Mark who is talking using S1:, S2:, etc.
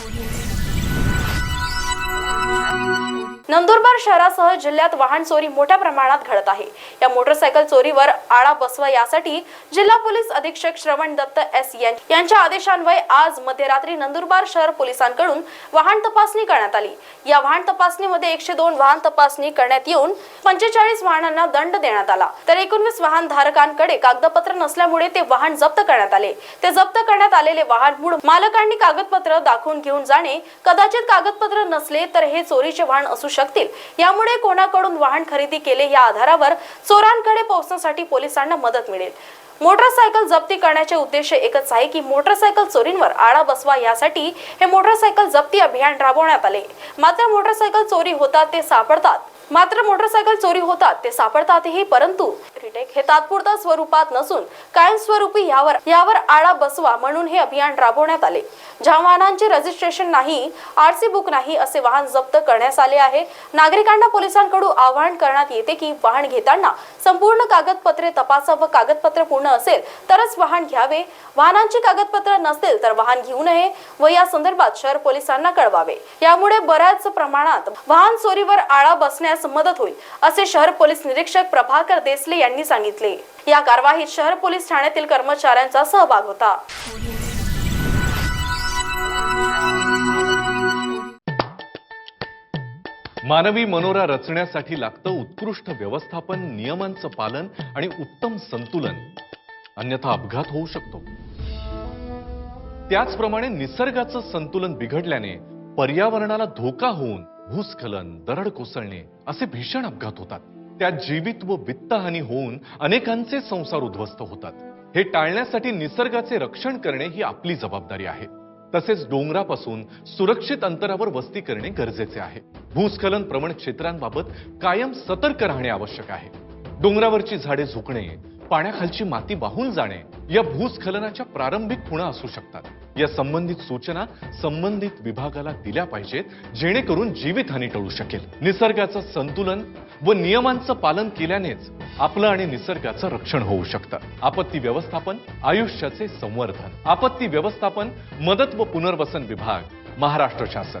S1: Audio. Nandurbar शहरासह जिल्ह्यात वाहन चोरी मोठ्या प्रमाणात घडत आहे. या मोटरसायकल चोरीवर आळा बसवा यासाठी जिल्हा पोलीस अधीक्षक श्रवण दत्त एस यांच्या आदेशान्वये आज मध्यरात्री नंदुरबार शहर पोलिसांकडून वाहन तपासणी करण्यात आली. या वाहन तपासणीमध्ये एकशे दोन वाहन तपासणी करण्यात येऊन पंचेचाळीस वाहनांना दंड देण्यात आला. तर एकोणवीस वाहन धारकांकडे कागदपत्र नसल्यामुळे ते वाहन जप्त करण्यात आले. ते जप्त करण्यात आलेले वाहन मूळ मालकांनी कागदपत्र दाखवून घेऊन जाणे कदाचित कागदपत्र नसले तर हे चोरीचे वाहन असू शकतील. यामुळे कोणाकडून वाहन खरेदी केले या आधारावर चोरांकडे पोहोचण्यासाठी पोलिसांना मदत मिळेल. मोटरसायकल जप्ती करण्याचे उद्देश एकच आहे की मोटरसायकल चोरींवर आळा बसवा यासाठी हे मोटरसायकल जप्ती अभियान राबवण्यात आले. मात्र मोटरसायकल चोरी होतात ते सापडतात. मात्र मोटरसायकल चोरी होतात ते सापडतातही परंतु रिटेक हे तात्पुरत्या स्वरूपात नसून कायमस्वरूपी यावर यावर आळा बसवा म्हणून हे अभियान राबवण्यात आले. ज्या वाहनांचे रजिस्ट्रेशन नाही आरसी बुक नाही असे वाहन जप्त करण्यात आले आहे. नागरिकांना पोलिसांकडून आवाहन करण्यात येते की वाहन घेताना संपूर्ण कागदपत्रे तपासा व कागदपत्र पूर्ण असेल तरच वाहन घ्यावे. वाहनांची कागदपत्र नसतील तर वाहन घेऊ नये व या संदर्भात शहर पोलिसांना कळवावे. यामुळे बऱ्याच प्रमाणात वाहन चोरीवर आळा बसण्यास करण्यास मदत होईल असे शहर पोलीस निरीक्षक प्रभाकर देसले यांनी सांगितले. या कारवाईत शहर पोलीस ठाण्यातील कर्मचाऱ्यांचा सहभाग होता.
S2: मानवी मनोरा रचण्यासाठी लागतं उत्कृष्ट व्यवस्थापन नियमांचं पालन आणि उत्तम संतुलन. अन्यथा अपघात होऊ शकतो. त्याचप्रमाणे निसर्गाचं संतुलन बिघडल्याने पर्यावरणाला धोका होऊन भूस्खलन दरड कोसळणे असे भीषण अपघात होतात. त्यात जीवित व वित्तहानी होऊन अनेकांचे संसार उद्ध्वस्त होतात. हे टाळण्यासाठी निसर्गाचे रक्षण करणे ही आपली जबाबदारी आहे. तसेच डोंगरापासून सुरक्षित अंतरावर वस्ती करणे गरजेचे आहे. भूस्खलन प्रवण क्षेत्रांबाबत कायम सतर्क राहणे आवश्यक आहे. डोंगरावरची झाडे झुकणे पाण्याखालची माती वाहून जाणे या भूस्खलनाच्या प्रारंभिक खुणा असू शकतात. या संबंधित सूचना संबंधित विभागाला दिल्या पाहिजेत जेणेकरून जीवितहानी टळू शकेल. निसर्गाचं संतुलन व नियमांचं पालन केल्यानेच आपलं आणि निसर्गाचं रक्षण होऊ शकतं. आपत्ती व्यवस्थापन आयुष्याचे संवर्धन. आपत्ती व्यवस्थापन मदत व पुनर्वसन विभाग महाराष्ट्र शासन.